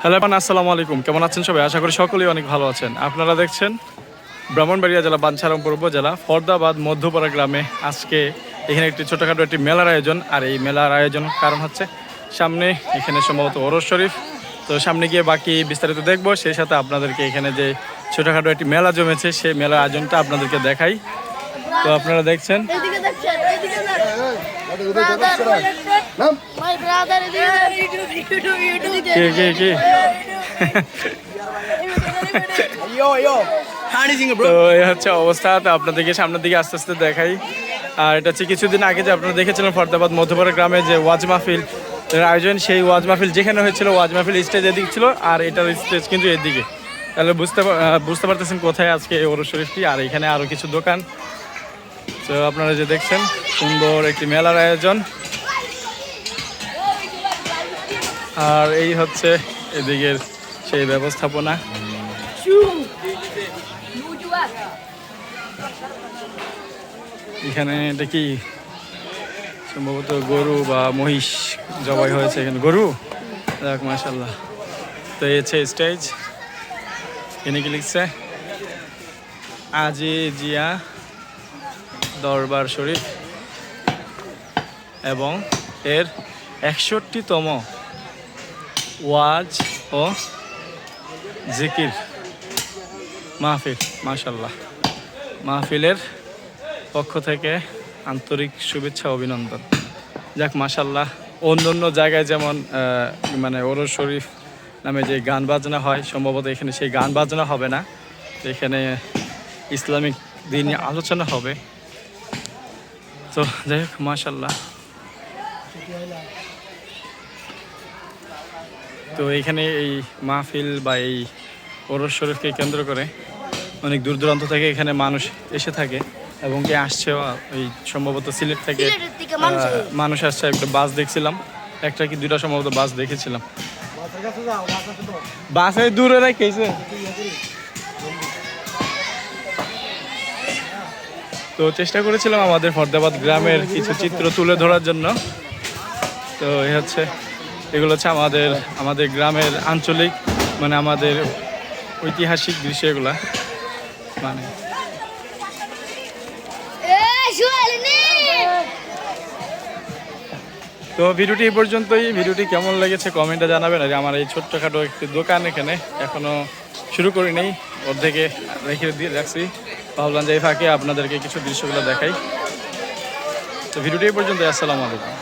Hello এবার আসসালামু আলাইকুম কেমন আছেন সবাই আশা করি সকলেই অনেক ভালো আছেন আপনারা দেখছেন ব্রাহ্মণবাড়িয়া জেলা বাঞ্ছারামপুর উপজেলা ফরদাবাদ মধ্যপাড়া গ্রামে আজকে এখানে একটি ছোটোখাটো একটি মেলার আয়োজন আর এই মেলার আয়োজন কারণ হচ্ছে সামনে এখানে সম্ভবত ওরস শরীফ তো সামনে গিয়ে বাকি বিস্তারিত দেখব সেই সাথে আপনাদেরকে এখানে যে ছোটোখাটো একটি মেলা জমেছে সেই মেলার আয়োজনটা আপনাদেরকে দেখাই তো আপনারা দেখছেন এদিকে দেখছেন তো এই হচ্ছে অবস্থা, তো আপনাদেরকে সামনের দিকে আস্তে আস্তে দেখাই। আর এটা হচ্ছে কিছুদিন আগে যে আপনারা দেখেছিলেন ফরদাবাদ মধ্যপাড়া গ্রামে যে ওয়াজ মাহফিল আয়োজন, সেই ওয়াজ মাহফিল যেখানে হয়েছিল, ওয়াজ মাহফিল স্টেজ এদিকে ছিল আর এটার স্টেজ কিন্তু এদিকে। তাহলে বুঝতে বুঝতে পারতেছেন কোথায় আজকে ওরস শরীফটি আর এখানে আরও কিছু দোকান। তো আপনারা যে দেখছেন, সুন্দর একটি মেলার আয়োজন। আর এই হচ্ছে এদিকের সেই ব্যবস্থাপনা। এখানে এটা কি? সম্ভবত গরু বা মহিষ জবাই হয়েছে এখানে। গরু? দেখ মাশাল্লাহ তো এই হচ্ছে স্টেজ এখানে কি লিখছে? আজি জিয়া দরবার শরীফ। এবং এর একষট্টিতম ওয়াজ ও জিকির। মাহফিল মাশাল্লাহ মাহফিলের পক্ষ থেকে আন্তরিক শুভেচ্ছা অভিনন্দন। যাক মাশাল্লাহ অন্য অন্য জায়গায় যেমন মানে ওরস শরীফ নামে যে গান বাজনা হয়, সম্ভবত এখানে সেই গান বাজনা হবে না। এখানে ইসলামিক দিনই আলোচনা হবে। তো, যাই হোক মাশাল্লাহ তো এখানে এই মাহফিল বা এই ওরস শরীফকে কেন্দ্র করে অনেক দূর দূরান্ত থেকে এখানে মানুষ এসে থাকে এবং কি আসছে এই সম্ভবত সিলেট থেকে মানুষ আসছে একটা বাস দেখছিলাম। একটা কি দুটা সম্ভবত বাস দেখেছিলাম। বাসে দূরে রেখেছে। তো চেষ্টা করেছিলাম আমাদের ফরদাবাদ গ্রামের কিছু চিত্র তুলে ধরার জন্য। তো এ হচ্ছে এগুলো হচ্ছে আমাদের আমাদের গ্রামের আঞ্চলিক মানে আমাদের ঐতিহাসিক দৃশ্য এগুলা মানে তো ভিডিওটি এই পর্যন্তই। ভিডিওটি কেমন লেগেছে কমেন্টে জানাবেন। আর আমার এই ছোট্টখাটো একটি দোকান এখানে এখনও শুরু করি নেই। অর্ধেকে রেখে দিয়ে রাখছি। ভাবলাম যে এই ফাঁকে আপনাদেরকে কিছু দৃশ্যগুলো দেখাই। তো ভিডিওটি এই পর্যন্ত আসসালামু আলাইকুম।